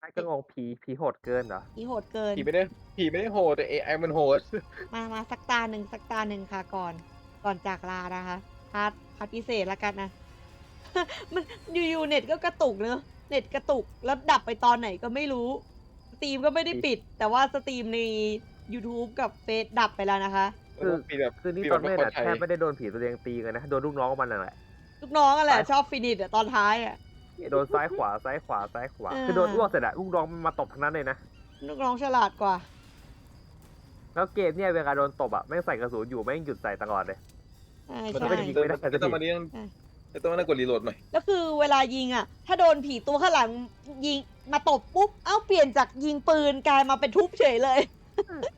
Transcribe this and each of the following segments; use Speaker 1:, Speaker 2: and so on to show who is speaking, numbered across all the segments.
Speaker 1: ไอ้ก็งงผีผีโหดเกินเหรอ
Speaker 2: อีโหดเกิน
Speaker 3: ผีไม่ได้ผีไม่ได้โหดแต่ AI มันโหด
Speaker 2: มามาสักตาหนึ่งสักตาหนึ่งค่ะก่อน ก่อนจากลานะคะพาร์ทพาร์ทพิเศษแล้วกันนะมันอยู่ๆเน็ตก็กระตุกเนอะเน็ตกระตุกแล้วดับไปตอนไหนก็ไม่รู้สตรีมก็ไม่ได้ปิด แต่ว่าสตรีมใน YouTube กับเฟซดับไปแล้วนะคะ
Speaker 1: คือ
Speaker 3: ผีแบบ
Speaker 1: คือนี่
Speaker 3: ผี
Speaker 1: ตอน
Speaker 3: แบบ
Speaker 1: เล่น
Speaker 3: คน
Speaker 1: อะ
Speaker 3: ไทย
Speaker 1: แทบไม่ได้โดนผีตัวเองตีกันนะ โดนลูกน้องมันนั่นแหละ
Speaker 2: ลูกน้องอะแหละ
Speaker 1: ไป
Speaker 2: ชอบฟินิชอะตอนท้ายอะ
Speaker 1: โดนซ้ายขวาซ้ายขวาซ้ายขวา
Speaker 2: เออ
Speaker 1: คือโดนอ้วกเสร็จอะลูกน้องมันมาตบทั้งนั้นเลยนะ
Speaker 2: ลูกน้องฉลาดกว่า
Speaker 1: แล้วเกมเนี่ยเวลาโดนตบอะแม่งใส่กระสุนอยู่แม่งหยุดใส่ตลอดเลย
Speaker 2: ใช่
Speaker 3: มัน
Speaker 2: ใช่
Speaker 3: ต้อง
Speaker 1: ยิ
Speaker 3: ยิ
Speaker 1: ง
Speaker 3: ง
Speaker 1: ไม่ได้
Speaker 3: ไม่ต้องมาเลี้ยง
Speaker 2: ใช่
Speaker 3: ไม่ต้องมานั่งกดรีโหลดใหม่
Speaker 2: แล้วคือเวลายิงอะถ้าโดนผีตัวข้างหลังยิงมาตบปุ๊บ เอ้าเปลี่ยนจากยิงปืนกลายมาเป็นทุบเฉยเลย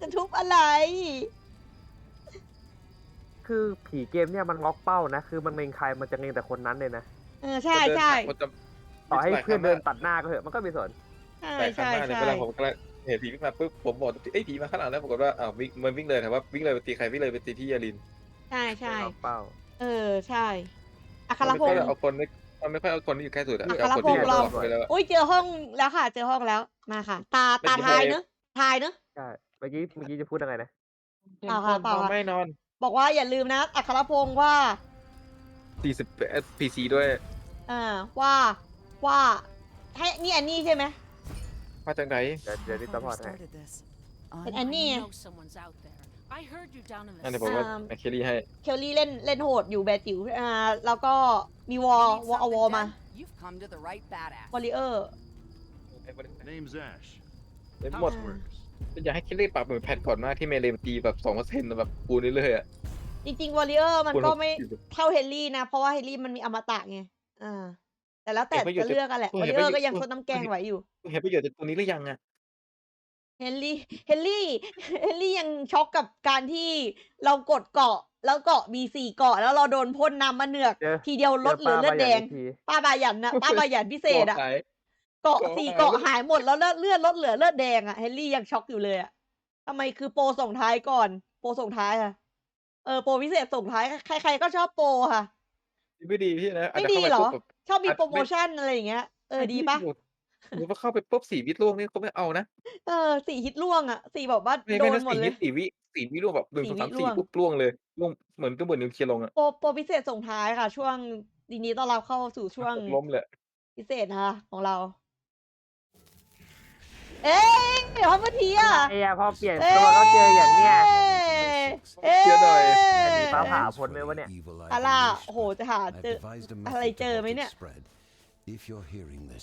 Speaker 2: จะทุบอะไร
Speaker 1: คือผีเกมเนี่ยมันล็อกเป้านะ คือมันเล็งใครมันจะเล็งแต่คนนั้นเลยนะ
Speaker 2: เออใช่ใช่
Speaker 3: คนจะ
Speaker 1: ต่อให้เพื่อนเดินตัดหน้าก็เถอะมันก็ไม่สน
Speaker 2: ใช่
Speaker 3: แต่ครั้ง
Speaker 2: ใช่
Speaker 3: หน้าเนี่ย
Speaker 2: ใช่
Speaker 3: เวลาผมกำลังเห็นผีวิ่งมาปุ๊บผมบอกเอ้ยผีมาข้างหลังแล้วปรากฏว่าอ้าววิ่งมันวิ่งเลยแต่ว่าวิ่งเลยไปตีใครวิ่งเลยไปตีที่ยาลิน
Speaker 2: ใช่ใช่
Speaker 1: ล็อกเป้า
Speaker 2: เออใช่อัคร
Speaker 3: มัน
Speaker 2: พ
Speaker 3: ไม่
Speaker 2: ง
Speaker 3: ค่อย
Speaker 2: ศ์
Speaker 3: เอาคนไม่มันไม่ค่อยเอาคนที่อยู่ใกล้สุดอะ
Speaker 2: อัคร
Speaker 3: เอาคนที่อยู่
Speaker 2: พงศ์เรา
Speaker 3: รอบไปแล้วอะ
Speaker 2: อุ้ยเจอห้องแล้วค่ะ เจอห้องแล้วมาค่ะ ตาตา
Speaker 3: ไม่
Speaker 2: ทาย
Speaker 3: เป็นไร
Speaker 2: เนอะทายเนอะ
Speaker 1: ใช่เมื่อกี้เมื่อกี้จะพูดอะไรนะ
Speaker 2: เปล่าค่ะเปล่าค่ะ
Speaker 3: ไม่นอน
Speaker 2: บอกว่าอย่าลืมนะอัครพงศ์ว่า
Speaker 3: 40 PC ด้วย
Speaker 2: อ่าว่า ว่าให้นี่อันนี้ใช่ไหม
Speaker 3: มาจากไหน
Speaker 1: เดี๋ยวเดี๋ยวนี่ซัพพอร์ตให้
Speaker 2: เป็นอันนี้
Speaker 4: I
Speaker 2: ไง
Speaker 4: know someone's out there. I heard you down in
Speaker 3: อัน
Speaker 4: the
Speaker 3: นี้ผมว่า
Speaker 2: อ่า
Speaker 3: แมคเคลรี่ให้
Speaker 2: เคลลี่เล่นเล่นโหดอยู่แบร์จิ๋วอ่าแล้วก็มีวอล
Speaker 4: Need
Speaker 2: วอลเอาวอล
Speaker 4: something
Speaker 2: มา
Speaker 4: done? You've come to the right badass.
Speaker 2: วอลเลเยอร์
Speaker 5: Name's Ash.
Speaker 3: เล่นหมด
Speaker 5: Housewares.
Speaker 3: อยากให้เคลลี่ปรับเหมือนแพทก่อนมากที่เมเลมตีแบบ2%แบบปูนเรื่อยๆอะ
Speaker 2: จริงๆวอลเลเยอร์มัน
Speaker 3: คูณ
Speaker 2: ก็ไม่
Speaker 3: 60
Speaker 2: เท่าเฮนรี่นะ เพราะว่าเฮนรี่มันมีอมตะไงอ่า แต่แล้วแต่
Speaker 3: เห็นประโยช
Speaker 2: จะ
Speaker 3: น์
Speaker 2: เลือกกันแหละ
Speaker 3: เห็
Speaker 2: วอล
Speaker 3: น
Speaker 2: เล
Speaker 3: ประ
Speaker 2: เยอ
Speaker 3: โยชน์
Speaker 2: ร์ก็ยังทดน้ำแกงไหวอยู่
Speaker 3: เห็นประโยชน์จากตัวนี้หรือยังอะ
Speaker 2: เฮนรี่ เฮนรี่ เฮนรี่ยังช็อกกับการที่เรากดเกาะ แล้วเกาะมีสี่เกาะ แล้วเราโดนพ่นน้ำมาเหนือก
Speaker 1: เจอ
Speaker 2: ทีเดียวลดเหลือเลือดแดง
Speaker 1: จอ
Speaker 2: ป้าบายันนะป้าบายันพิเศษอะ
Speaker 3: ขาย
Speaker 2: เกาะ
Speaker 3: เกาะ
Speaker 2: สี่
Speaker 3: หาย
Speaker 2: เกาะ
Speaker 3: หมด
Speaker 2: หายหมดแล้วเลือดเลือดลดเหลือเลือดแดงอะเฮนรี่ยังช็อกอยู่เลยอะทำไมคือโปรส่งท้ายก่อน โปรส่งท้ายอะเออโปรพิเศษส่งท้ายใครๆก็ชอบโปรค่ะ
Speaker 3: ไม่ดีพี่นะ
Speaker 2: ไม่ดีเหรอา
Speaker 3: จจะ
Speaker 2: ชอบมี
Speaker 3: อาจ
Speaker 2: โปรโมชั่นอะไรอย่างเงี้ย เอ
Speaker 3: เข้า
Speaker 2: อ
Speaker 3: ไปปุ๊บ
Speaker 2: ดีปะ
Speaker 3: หรือว่าเข้าไปปุ๊บสี่วิล่วงนี่เขาไม่เอานะ
Speaker 2: เออสี่ฮิตล่วงอะสี่แบบว่า
Speaker 3: ไม่
Speaker 2: โด
Speaker 3: ไม่
Speaker 2: น
Speaker 3: นะ
Speaker 2: หมด
Speaker 3: สี่
Speaker 2: เล
Speaker 3: วิ
Speaker 2: ย
Speaker 3: สี่วิสี่วิล่วงแบบหนึ่ง
Speaker 2: สี่
Speaker 3: สอง
Speaker 2: วิ
Speaker 3: สามสี่
Speaker 2: ล่วง
Speaker 3: ปุ๊บล่วงเลยล่วงเหมือนก็เหมือนนิวเคลียร์ลงอะ
Speaker 2: โปรโปรพิเศษส่งท้ายค่ะ ช่วงดีนี้ต้อนรับเข้าสู่ช่วง
Speaker 3: ล้มเลย
Speaker 2: พิเศษนะคะของเรา เอ้ยฮอปเปอร์เทีย
Speaker 1: ไอ้ยาพอเปลี่ยนตัวก็เจออย่างเนี้ย
Speaker 2: เอ้ย
Speaker 3: เชื่อหน่อย
Speaker 1: มีฟ้าผ่าพ้นไหมวะเนี่ย
Speaker 2: อาล่าโอ้โหจะหาเจออะไรเจอไหมเนี่ย
Speaker 5: If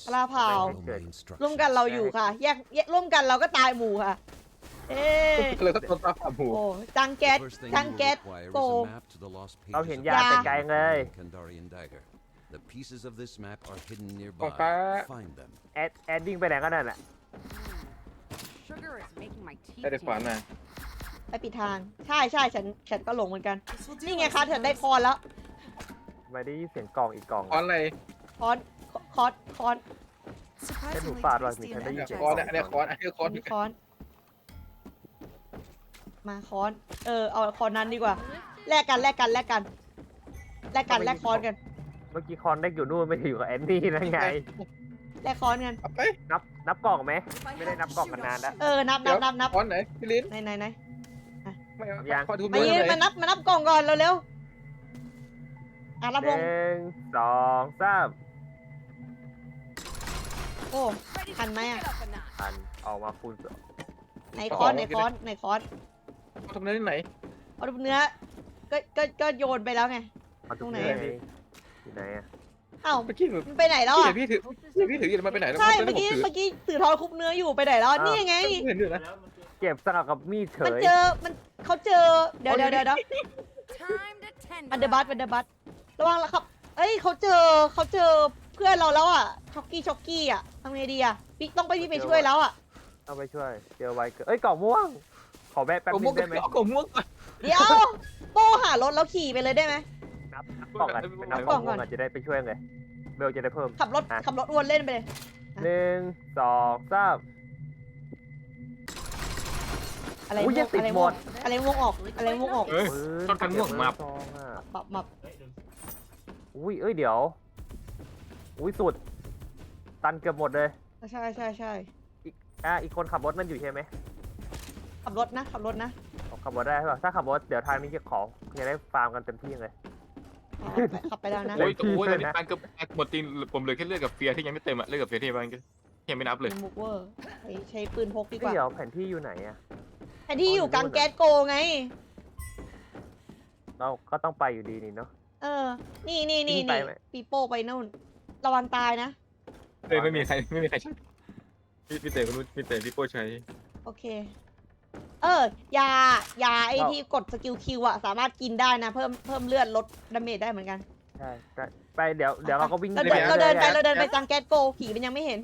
Speaker 2: อาล่าเผา
Speaker 5: you're
Speaker 2: ร่วมกันเราอยู่ค่ะ แยกแยกร่วมกันเราก็ตายหมู่ค่ะ เอ้ย
Speaker 3: เลยก็โดนตาผ่าหู
Speaker 2: โอ้จังแก๊สจังแก๊สโก
Speaker 1: เราเห็นยาแต่ไกลเลย
Speaker 5: The pieces of this map are hidden
Speaker 3: ของ
Speaker 5: nearby.
Speaker 3: ฟ้า
Speaker 5: Find them.
Speaker 1: แอดแอดดิ้งไปไหนก็นั่นแหละ
Speaker 4: Sugar is making my teeth
Speaker 3: ได้แต่ขวาน
Speaker 4: tingle.
Speaker 3: มา
Speaker 2: ไปปิดทาง ใช่ใช่ฉันฉันก็หลงเหมือนกัน นี่ไงคะเธอได้คอนแล้ว
Speaker 1: ไม่ได้ยินเสียงกล่องอีกกล่อง
Speaker 3: คอนอะไร
Speaker 2: คอนคอนคอน
Speaker 1: แค่หนูปาดว่ะมีใครได้ยิน
Speaker 3: เนี่ย
Speaker 1: เสียง
Speaker 3: คอนเนี่ยอันเนี้ยคอนอันเนี้ยคอน
Speaker 2: มีคอน มาคอน เออเอาคอนนั้นดีกว่าแลกกันแลกกันแลกกันแลกกันแลกคอนกัน
Speaker 1: เมื่อกี้คอนได้อยู่นู่นไม่ได้อยู่กับแอนนี่นั่นไง
Speaker 2: แลกคอนกัน
Speaker 3: เอาไป
Speaker 1: นับนับกล่องไหม ไม่ได้นับกล่องกันนานแล้ว
Speaker 2: เออนับนับนับนับ
Speaker 3: คอนไหนพี่ลิ้น
Speaker 2: ไหนไหนไหน
Speaker 3: ไม่เอา
Speaker 1: ยัง
Speaker 3: คอนทุบ
Speaker 2: มา
Speaker 3: มือ
Speaker 2: ยืน
Speaker 3: ไหน
Speaker 2: มานับมานับกล่องก่อนเร็วๆอะรับ
Speaker 1: ห
Speaker 2: วง
Speaker 1: นึ่งสองสาม
Speaker 2: โอ้
Speaker 4: Ready to
Speaker 2: Ăn mấy
Speaker 4: kick
Speaker 2: à?
Speaker 4: it up a notch.
Speaker 1: พันออกมาคูณสอง
Speaker 2: ไหนคอนไหนคอนไหนคอน
Speaker 3: เขาทำได้ที่ไหน
Speaker 2: เอาดูเนื้อก็ก็ก็โยนไปแล้วไง
Speaker 1: มา
Speaker 2: ตรงไหน
Speaker 1: ที่ที่ไหนอะ
Speaker 2: เอ้า
Speaker 3: เมื่อกี้หนู
Speaker 2: มันไปไหนแล้ว
Speaker 3: พี่เห็
Speaker 2: อะ
Speaker 3: นพี่ถือพี่พี่ถืออยู่มันไปไหนแล้ว
Speaker 2: ใช่
Speaker 3: น
Speaker 2: เมื่อกี้
Speaker 3: ถือ
Speaker 2: เมื่อกี้ถือทอนคุบเนื้ออยู่ไปไหนแล้ว นี่ไง
Speaker 3: เห็นอยู่นะ
Speaker 1: เก็บสลับกับมีดเฉ
Speaker 2: มัน
Speaker 1: ย
Speaker 2: เจอมันเขาเจอเดี๋ยวเดี๋ยวเดี๋ยวเดี๋ยว
Speaker 4: Time to tend
Speaker 2: อันเดอร์บัสอันเดอร์บัสระวังแล้วครับ เอ้ยเขาเจอเขาเจอเพื่อนเราแล้วอะช็อกกี้ช็อกกี้อะทำไงดีอะพี่ต้องไปพี่ไปช่วยแล้วอะ
Speaker 1: เอาไปช่วย เจอไวเกินเอ้ยกล่องม่วง ขอแวะแป๊บ
Speaker 3: กล่อง
Speaker 1: นึ
Speaker 3: ม่วง
Speaker 1: งได้ไหม
Speaker 3: เอากล่องม่วงก่อน
Speaker 2: เดี๋ยวโป้หารถแล้วขี่ไปเลยได้ไหม
Speaker 1: นับนับกล่องกันเป็นนับ
Speaker 2: ก
Speaker 1: ก
Speaker 2: ล่
Speaker 1: ล่
Speaker 2: อ
Speaker 1: องง
Speaker 2: ก่
Speaker 1: ม่
Speaker 2: อ
Speaker 1: วนงอาจจะได้ไปช่วยเลยเบลจะได้เพิ่ม
Speaker 2: ขับรถ
Speaker 1: อะ
Speaker 2: ขับรถอ้วนเล่นไปเลย
Speaker 1: หนึ่งสองสาม
Speaker 2: อะไร
Speaker 1: อุ๊ย
Speaker 2: ม่วง
Speaker 1: ยังติด
Speaker 2: อะไร
Speaker 1: หม
Speaker 2: ม่วง
Speaker 1: ด
Speaker 2: อะไรม่วงออกอะไรม่วงออก
Speaker 3: เออต้นกันม่วงมา
Speaker 1: ซองอะ
Speaker 2: บับบับ
Speaker 1: อุ้ยเอ้ยเดี๋ยว อุ้ยสุด ตันเกือบหมดเลย
Speaker 2: ใช่ใช่ใช่
Speaker 1: อะอีกคนขับรถนั่นอยู่ใช่ไหม
Speaker 2: ขับรถนะขับรถนะ
Speaker 1: ขับรถได้ใช่ป่ะถ้าขับรถเดี๋ยวทางนี้จะขอจะได้ฟาร์มกันเต็มที่เลย
Speaker 2: อ่าไปขับไปแล้วนะ
Speaker 1: เต็
Speaker 3: โอ้
Speaker 1: ม
Speaker 3: ย
Speaker 1: ที่
Speaker 3: โอ้ย
Speaker 1: เล
Speaker 3: ตอยนนี้
Speaker 1: นะ
Speaker 3: ปานเกือบหมดตีนผมเหลือแค่เลือดกับเฟียร์ที่ยังไม่เต็มอะเลือดกับเฟียร์ที่ยัง ยังไม่นับเลย
Speaker 2: มุกเวอร์ใช้ใช้ปืนพกดีก
Speaker 1: เฮ้ย
Speaker 2: ว่า
Speaker 1: เดี๋ยวแผนที่อยู่ไหนอะ
Speaker 2: แทนที่อยู่กลางแก๊สโกไง
Speaker 1: เราก็ต้องไปอยู่ดีนี่เนาะ
Speaker 2: เออ นี่นี่นี่
Speaker 1: วิ่งไป
Speaker 2: นี่
Speaker 1: ไหม
Speaker 2: ปีโป้ไปนู่น ระวังตายนะ
Speaker 3: เลยไม่มีใครไม่มีใครใช้พี่พี่เต๋คนนู้นพี่เต๋พี่โป้ใช้
Speaker 2: โอเค เออยายาไอ้ที่กดสกิลคิวอะสามารถกินได้นะ เพิ่มเพิ่มเลือดลดดาเมจได้เหมือนกัน
Speaker 1: ใช่ไปไปเดี๋ยวเดี๋ยวเราก็วิ่ง
Speaker 2: เราเดินเราเดินไป
Speaker 1: รื่อยๆ
Speaker 2: เราเดินไปกลางแก๊สโกผีมันยังไม่เห็น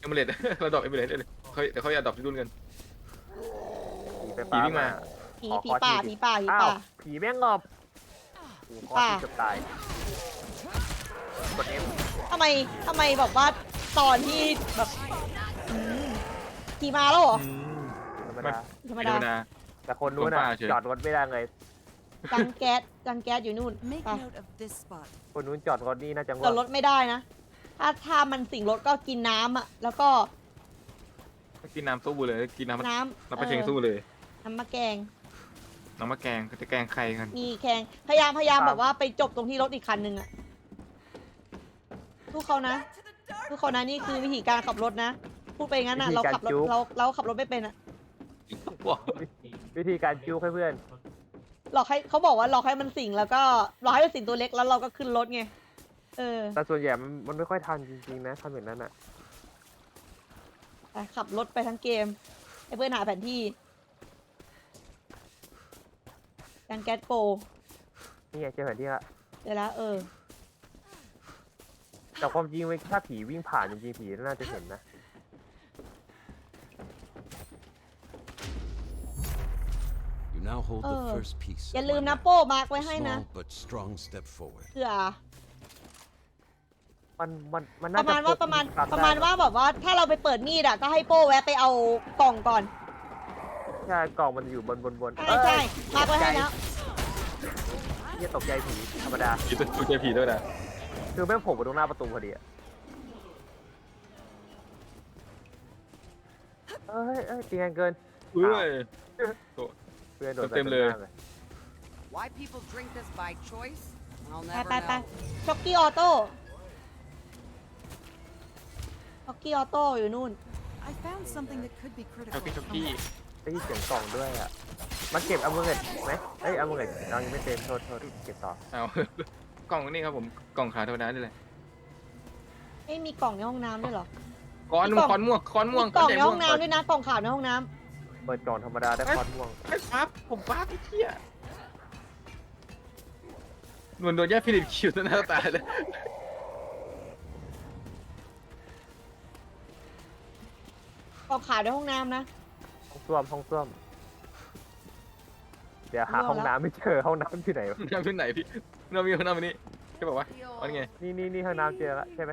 Speaker 3: เอมิเลตเราดรอปเอมิเลตได้เลยเขาเดี๋ยวเขาจะดรอปที่รุ่นกัน
Speaker 1: ผีไป
Speaker 3: ผีวิ่งมา
Speaker 2: ผี
Speaker 1: ขอ
Speaker 2: ผี
Speaker 1: ขอ
Speaker 2: ป่า
Speaker 1: ที
Speaker 2: ผีป่าผี
Speaker 1: อ้าว
Speaker 2: ป่า
Speaker 1: ผีแม่งงอบโอ้โหคอ
Speaker 2: ป่า
Speaker 1: ที่จะตายกดเอ็ม
Speaker 2: ทำไมทำไมแบบว่าตอนที่แบบอืมผีมาแล้วเหรอ
Speaker 3: อืม
Speaker 1: ธรรม
Speaker 3: ไม่
Speaker 1: ดา
Speaker 2: ธรรม
Speaker 3: ไม่
Speaker 2: ดา
Speaker 3: ธรรมดา
Speaker 1: แต่คนนู้น
Speaker 3: คนป่า
Speaker 1: อะ
Speaker 3: เฉย
Speaker 1: จอดรถไม่ได้เลย
Speaker 2: กลางแก๊สกลางแก๊สอยู่นู่น
Speaker 6: Make
Speaker 2: ไป
Speaker 6: note of this spot.
Speaker 1: คนนู้นจอดรถนี่น่าจะง่
Speaker 2: จ
Speaker 1: ว
Speaker 2: องดรถไม่ได้นะ ถ้าถ้ามันสิ่งรถก็กินน้ำอะแล้วก็
Speaker 3: กินน้ำสู้เลย กินน้ำ
Speaker 2: น้ำ
Speaker 3: น้ำปลาเชง
Speaker 2: ออ
Speaker 3: สู้เลย
Speaker 2: น้ำมะแกง
Speaker 3: น้ำมะแกงเขาจะแกงใครกัน
Speaker 2: มีแข่งพยายามพยายามแบบว่าไปจบตรงที่รถอีกคันหนึ่งอะทุกเขานะทุกเขานะนี่คือวิธีการขับรถนะ พูดไปงั้นอะเราขับรถเราเราขับรถไม่เป็นอะ
Speaker 3: ว้าว
Speaker 1: วิธีการจิ้วให้เพื่อน
Speaker 2: หลอกให้เขาบอกว่าหลอกให้มันสิงแล้วก็หลอกให้มันสิงตัวเล็กแล้วเราก็ขึ้นรถไง เออ
Speaker 1: แต่ส่วนใหญ่มันมันไม่ค่อยทันจริงๆนะทำอย่างนั้นอะ
Speaker 2: ไปขับรถไปทั้งเกมให้เพื่อนหาแผนที่ยังแก๊สโก
Speaker 1: นี่ไงเจอแผนที่ละ
Speaker 2: เดี๋ยวแล้วเออ
Speaker 1: แต่ความจริงไม่ถ้าผีวิ่งผ่านจริงๆผีน่าจะเห็นนะ
Speaker 5: You now hold
Speaker 2: Oh.
Speaker 5: the first piece.
Speaker 2: อย่า
Speaker 5: of
Speaker 2: ลืม
Speaker 5: my
Speaker 2: นะ
Speaker 5: map.
Speaker 2: โป้มาร์กไว้ให้นะ
Speaker 5: Small but strong step forward.
Speaker 2: เผื่อ
Speaker 1: มันมันมัน
Speaker 2: ป
Speaker 1: น่า
Speaker 2: ระ
Speaker 1: จะ
Speaker 2: มาณว่า
Speaker 1: พก
Speaker 2: ประมาณ
Speaker 1: รับ
Speaker 2: ประมาณ
Speaker 1: ได้
Speaker 2: ว่าแบบว่าถ้าเราไปเปิดมีดอะก็ให้โป้แวะไปเอากล่องก่อน
Speaker 1: ใช่กล่องมันอยู่บนบนบน
Speaker 2: ใช่ใช่มาร์กไว้ให้แล้ว
Speaker 1: เนี่ยตกใจผีธรรมดา
Speaker 3: ผีตัวตัวเจอผีด้วยนะ
Speaker 1: คือแม่งโผล่มาตรงหน้าประตูพอดีอะเอ้ยเอ้ยตีกันเกิน
Speaker 3: เฮ้ย
Speaker 1: เพื่อนโดน
Speaker 3: เต็มๆเลย
Speaker 1: ใส่หน้า
Speaker 6: Why people drink this by choice? I'll
Speaker 2: ไป
Speaker 6: never
Speaker 2: ไปไป
Speaker 6: know.
Speaker 2: ช็อกกี้ออโต้ ช็อกกี้ออโต้อยู่นู่น
Speaker 6: I found something that could be
Speaker 3: ช็อกกี้
Speaker 6: critical.
Speaker 3: ช็อกกี้
Speaker 1: ได้ยินเสียงกล่องด้วยอะมาเก็บอามูเงินไหมเอ้ยอามูเงินเรายังไม่เต็มโทษโทษเก็บต่อ
Speaker 3: เอา กล่องนี่ครับผมกล่องขาวธรรมดานี่แหละ
Speaker 2: เอ้ยมีกล่องในห้องน้ำด้วยเหรอ
Speaker 3: ก้อน
Speaker 2: มีกล่อง
Speaker 3: ก้อนม่วงก้อนม่วง
Speaker 2: มีกล่อง
Speaker 3: ใหญ่
Speaker 2: ใน
Speaker 3: ม่
Speaker 2: ห้
Speaker 3: ว
Speaker 2: องน้ำด้วยนะกล่องขาวในห้องน้
Speaker 1: เปิดกล่องธรรมดาได้คอนม่วง
Speaker 3: ไอ้ปั๊บผมปั๊บไอ้เหี้ยเหมือนโดนแย่ฟิลิปคิวต่อหน้าตาเลยำ
Speaker 2: กล่องขาวในห้องน้ำนะ
Speaker 1: ห้องส้วมห้องส้วม เดี๋ยวหา
Speaker 2: ร่วง
Speaker 1: ห้อง
Speaker 2: แล้ว
Speaker 1: น้ำไม่เจอห้องน้ำที่ไหนวะ
Speaker 3: น้ำที่ไหนพี่น้ำมีห้องน้ำอันนี้ใช่ป่าวะอันนี้ไง
Speaker 1: นี่นี่นี่ห้องน้ำเจอแล้วใช่ไหม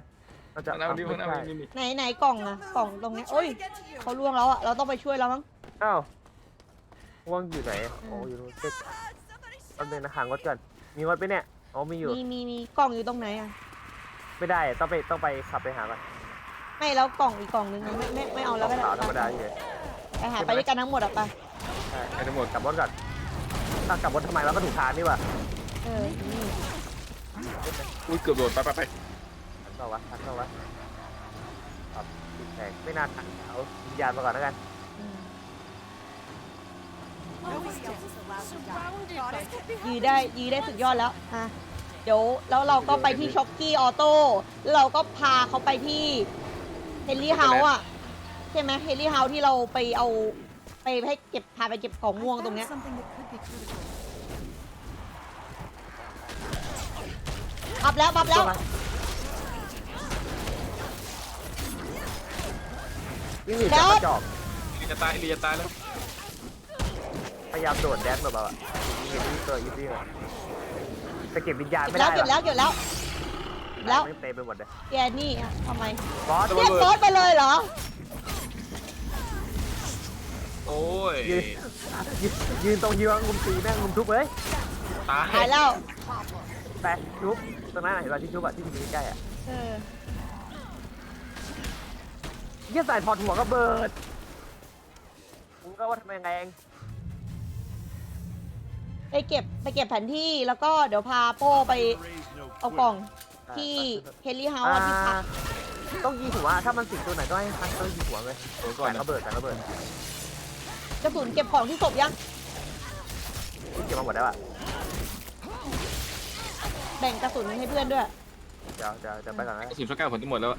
Speaker 1: เราจะ
Speaker 3: ห้องน้ำอันนี้ห้องน้ำอั
Speaker 1: ไม่
Speaker 3: น
Speaker 1: ใช่
Speaker 3: นี้นี่
Speaker 2: ไหนไหนกล่องอะกล่องตรงเนี้ยโอ้ยเขาล่วงแล้วอะเราต้องไปช่วยแล้วมั้ง
Speaker 1: อ้าวว่างอยู่ไหนอะโอ้อยู่นู่นเจ็ดแป๊บนึงนะหางดก่อนมีงดไปเนี่ยอ๋อมีอยู่
Speaker 2: มีมีมีกล่องอยู่ตรงไหนอะ
Speaker 1: ไม่ได้อะต้องไปต้องไปขับไปหาก่อน
Speaker 2: ไม่แล้วกล่องอีกกล่องนึงอะไม่ไม่ไม่เอา
Speaker 1: ต้
Speaker 2: แล้
Speaker 1: อ
Speaker 2: ว
Speaker 1: ง
Speaker 2: ก็ได้
Speaker 1: ขาวธรรมดาเฉย
Speaker 2: ไปหาไปด้วยกันทั้งหมดอะไป
Speaker 1: ใช่
Speaker 3: ไปทั้งหมด
Speaker 1: กลับรถก่อนถ้ากลับรถทำไมเราก็ถูกทางนี่ว่ะ
Speaker 2: เออนี่
Speaker 3: อุ้ยเกือบโดนไปไปไป
Speaker 1: ทันเปล่าวะทันเปล่าวะครับติดแตกไม่น่าทันเอาวิญญาณมาก่อนแล้วกัน
Speaker 2: อืม
Speaker 6: Nobody else is allowed to die.
Speaker 2: ยื้อได้ยื้อได้สุดยอดแล้วอะเดี๋ยวแล้วเราก็ไปที่ช็อกกี้ออโต้แล้วเราก็พาเขาไปที่ เฮนรี่เฮาส์อะใช่ไหมเฮนรี่เฮาส์ที่เราไปเอาไปให้เก็บพาไปเก็บของม่วงตรงเนี้ย
Speaker 6: something that could be critical.
Speaker 2: บับแล้วบับแล้ว
Speaker 1: วิ่งหนี
Speaker 2: แล้
Speaker 1: จาก
Speaker 2: ว
Speaker 1: กระจอก
Speaker 3: ลีจะตายลีจะตายแล้ว
Speaker 1: พยายามโดดแดนแบบแบบยิงที่ตัวอีซี่เลยจะเก็บวิญญาณไม่
Speaker 2: แล้
Speaker 1: ได้
Speaker 2: วเก็บแล้วเก็บแล้ว แล้ว
Speaker 1: ไม่เต็มไปหมดเลย
Speaker 2: แกนี่อะทำไม
Speaker 1: บอส
Speaker 2: เรียกบอสไปเลยเหรอ
Speaker 3: โอ้ย
Speaker 1: ยืนยืนยืนตรงยิวงุมตีแม่งงุมทุบเลย
Speaker 3: ตาย
Speaker 2: หายแล้ว
Speaker 1: แต่ทุบตรงนั้นเห็นป่ะที่ทุบอะที่อยู่ใกล้ๆอะ
Speaker 2: เออ
Speaker 1: เยี่ยสายถอดหัวก็เบิดมึงก็ว่าทำไมแรง
Speaker 2: ไปเก็บไปเก็บแผนที่แล้วก็เดี๋ยวพาโป้ไปเอากล่อง ที่เฮลิเฮาส์ที่พัก
Speaker 1: ต้องยิงหัวถ้ามันสิงตัวไหนก็ให้ทันต้องยิงหัวเลย
Speaker 7: โดนก่อน
Speaker 1: แต่
Speaker 7: นะ
Speaker 1: ระเบิดแต่ระเบิด
Speaker 2: กระสุนเก็บของที่ศพยัง
Speaker 1: เก็บมาหมดแล้วอะ
Speaker 2: แบ่งกระสุนให้เพื่อนด้วย
Speaker 1: เดี๋ยวเดี๋ยวเดี๋ยวไปก่อนนะ
Speaker 7: กระสุนช็อตเก้าผมจะหมดแล้ว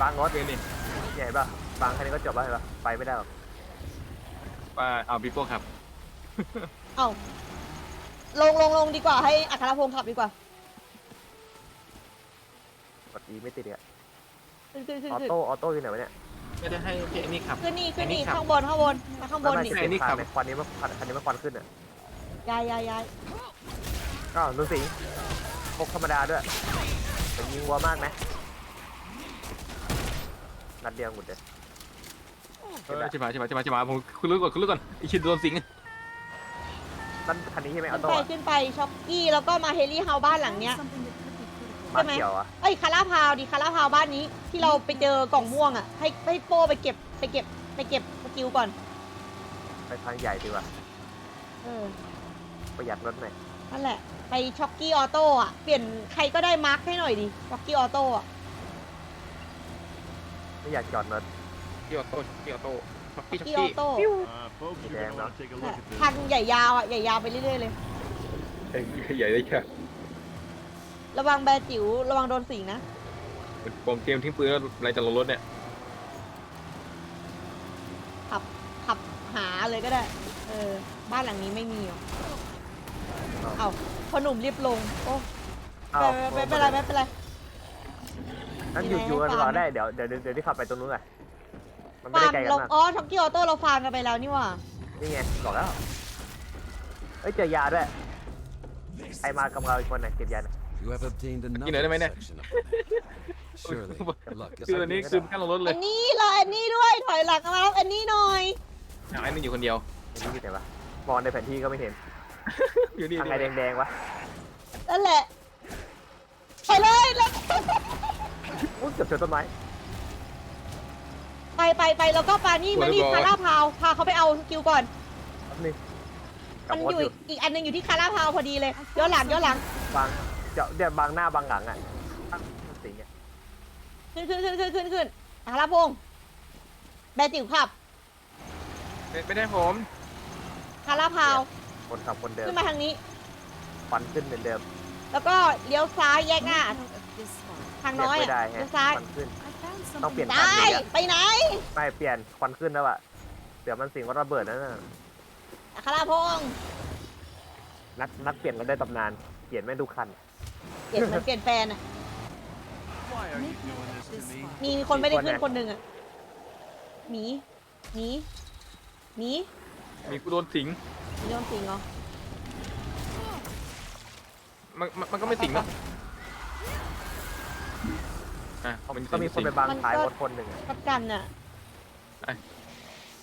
Speaker 1: บางรถ
Speaker 7: เดี๋ยวนี่
Speaker 1: ใหญ่ป่ะบางแค่นี้ก็จบแล้วเห็นป่ะไปไม่ได้หรอก
Speaker 7: ว่าเอาพี่โป้ครับ
Speaker 2: เอ้าลงลงลงดีกว่าให้อัครพงศ์ขับดีกว่า
Speaker 1: ก ดอีไม่ติดอะ
Speaker 2: ขึ้นขึ้นขึ้น
Speaker 1: ออ
Speaker 2: ขึ้น
Speaker 1: โต้ออโต้อยู่ไหนวะเนี่ย
Speaker 7: ไม่ได้ให้พี่ไอ้นี่ขับ
Speaker 2: ขึ้นนี่ขึ้นนี่
Speaker 7: อันนี้ขับ
Speaker 2: ข้างบนข้างบนมาข้างบน
Speaker 1: ไม่
Speaker 2: นี่
Speaker 1: ไม่
Speaker 7: ไอ้นี่ขับ
Speaker 1: ติดควันนี้มันควันคันนี้มันควันขึ้นอะ
Speaker 2: ย้ายย้ายย้าย
Speaker 1: ก็ดูสิพกธรรมดาด้วยเป็นยิงวัวมากนะนัดเดียวหมดเลย
Speaker 7: เออชิบหายชิบหายชิบหายชิบหายผมคุณรู้ก่อนคุณรู้ก่อนไอชินโดนสิง
Speaker 1: นั่นคันนี้ใช่ไหมอ
Speaker 2: ขึ้
Speaker 1: อนโต้
Speaker 2: ไป
Speaker 1: อะ
Speaker 2: ขึ้นไปช็อกกี้แล้วก็มาเฮลิเฮาส์บ้านหลังเนี้ย
Speaker 1: มาเขียวอะ
Speaker 2: เอ้ยคาราพาวดีคาราพาวบ้านนี้ที่เราไปเจอกล่องม่วงอะ ให้ให้โป้ไปเก็บไปเก็บไปเก็บสกิลก่อน
Speaker 1: ไปทางใหญ่ดีกว่า
Speaker 2: เออ
Speaker 1: ประหยัดรถหน่อย
Speaker 2: นั่นแหละ ไปช็อกกี้ออโต้อะเปลี่ยนใครก็ได้มาร์คให้หน่อยดิช็อกกี้ออโต้อะ
Speaker 1: ไม่อยากจอดรถ
Speaker 3: พี่ออโต้พี่ออโต้ช็อก
Speaker 2: ช็
Speaker 3: กี้
Speaker 2: อก
Speaker 3: ช็อก
Speaker 2: กี้ออ
Speaker 3: กี้
Speaker 2: โต้
Speaker 8: Uh, folks, you're
Speaker 1: Damn,
Speaker 8: gonna want to take a look at this.
Speaker 2: ทางใหญ่ยาวอะใหญ่ยาวไปเรื่อยๆเลย
Speaker 3: เฮ้ยใหญ่ได้แค่
Speaker 2: ระวังแบร์จิ๋วระวังโดนสิงนะ
Speaker 7: ผมเตรียมทิ้งปืนแล้วอะไรจะลงรถเนี่ย
Speaker 2: ขับขับหาเลยก็ได้ เออ บ้านหลังนี้ไม่มีหรอเอาพอหนุ่มรีบลง โอ้
Speaker 1: เอ้า
Speaker 2: ไม่ไม่เป็นไรไม่เป็นไร
Speaker 1: นั่นหยุดอยู่กันก่อนได้เดี๋ยวเดี๋ยวเดี๋ยวที่ขับไปตรงนู้นไงมันไม่
Speaker 2: ฟา
Speaker 1: ได้
Speaker 2: ร์ม
Speaker 1: ไกลกัน
Speaker 2: เรา
Speaker 1: มาก
Speaker 2: อ๋อช็อกกี้ออโต้เราฟาร์มกันไปแล้วนี่หว่า
Speaker 1: นี่ไงบอกแล้วเอ้ยเจอยาด้วยใครมากับเราอีกคนน่ะเก็บยาหน่อย
Speaker 5: You have obtained
Speaker 7: know
Speaker 5: another
Speaker 7: what I mean?
Speaker 5: section of the map. Surely, luck is
Speaker 7: คืออันนี้คือขั้นลงรถเล
Speaker 2: อั
Speaker 7: ย
Speaker 2: นนี้รออันนี้ด้วยถอยหลังมารับอันนี้หน่อย
Speaker 7: อ้าวไอ้นี่อยู่คนเดียว
Speaker 1: อันนี้อยู่ไหนวะมองในแผนที่ก็ไม่เห็น
Speaker 7: อยู่นี่
Speaker 1: ทางไหนแดงๆวะ
Speaker 2: นั่นแหละไปเลยแล้ว
Speaker 1: อุ้ยเกือบชนต้นไม้
Speaker 2: ไปไปไปแล้วก็ปานี่มานี่คาราพาวพาเขาไปเอาสกิลก่อน
Speaker 1: แป๊บนึงกลั
Speaker 2: มั
Speaker 1: บ
Speaker 2: น
Speaker 1: รถ
Speaker 2: อ
Speaker 1: อยู่ยู่
Speaker 2: อีกอันหนึงอยู่ที่คาราพาวพอดีเลยย้อนหลังย้อนหลัง
Speaker 1: บาง เดี๋ยวเดี๋ยวบางหน้าบางหลังอะสิงอะ
Speaker 2: ขึ้นขึ้นขึ้นขึ้นขึ้นขึ้นคาราพงษ์แบร์จิ๋วขับ
Speaker 7: ไม่ไม่ได้ผม
Speaker 2: คาราพาว
Speaker 1: คนขับคนเดิม
Speaker 2: ขึ้นมาทางนี้
Speaker 1: ควันขึ้นเหมือนเดิม
Speaker 2: แล้วก็เลี้ยวซ้ายแยกหน้า
Speaker 4: Of this far.
Speaker 2: ทาง
Speaker 1: เรีย
Speaker 2: น้
Speaker 1: ก
Speaker 2: อย
Speaker 1: ไม่
Speaker 2: อะ
Speaker 1: ได้
Speaker 2: เลี้
Speaker 1: ฮะ
Speaker 2: ยวซ้าย
Speaker 1: ควันขึ้น
Speaker 4: I found
Speaker 1: ต้องเปลี่ยน
Speaker 4: something.
Speaker 1: คัน
Speaker 2: ได้
Speaker 1: นี้อะ
Speaker 2: ไปไหน
Speaker 1: ไม่เปลี่ยนควันขึ้นแล้วอะเดี๋ยวมันสิงว่าระเบิดนั่นน่ะ
Speaker 2: คาราพงษ์
Speaker 1: นักนักเปลี่ยนกันได้ตำนานเปลี่ยนไม่ดูคัน
Speaker 2: เปลี่ยนเหมือนเปลี่ยนแฟนอะ
Speaker 8: Why are you doing this to
Speaker 4: This
Speaker 8: me?
Speaker 4: far.
Speaker 2: มีคนไม่ได้ขึ้น
Speaker 1: คนไหน
Speaker 2: คนหนึ่งอะหนีหนีหนี
Speaker 7: มีกูโดนสิง
Speaker 2: หนีโดนสิงเหรอ
Speaker 7: มันมันมันก็ไม่สิงเนาะอะมัน
Speaker 1: ก็มีคนไปบัง
Speaker 2: มันก็
Speaker 1: ท้ายรถคนหนึ่งอะ
Speaker 2: ประกันอะ
Speaker 7: อ้า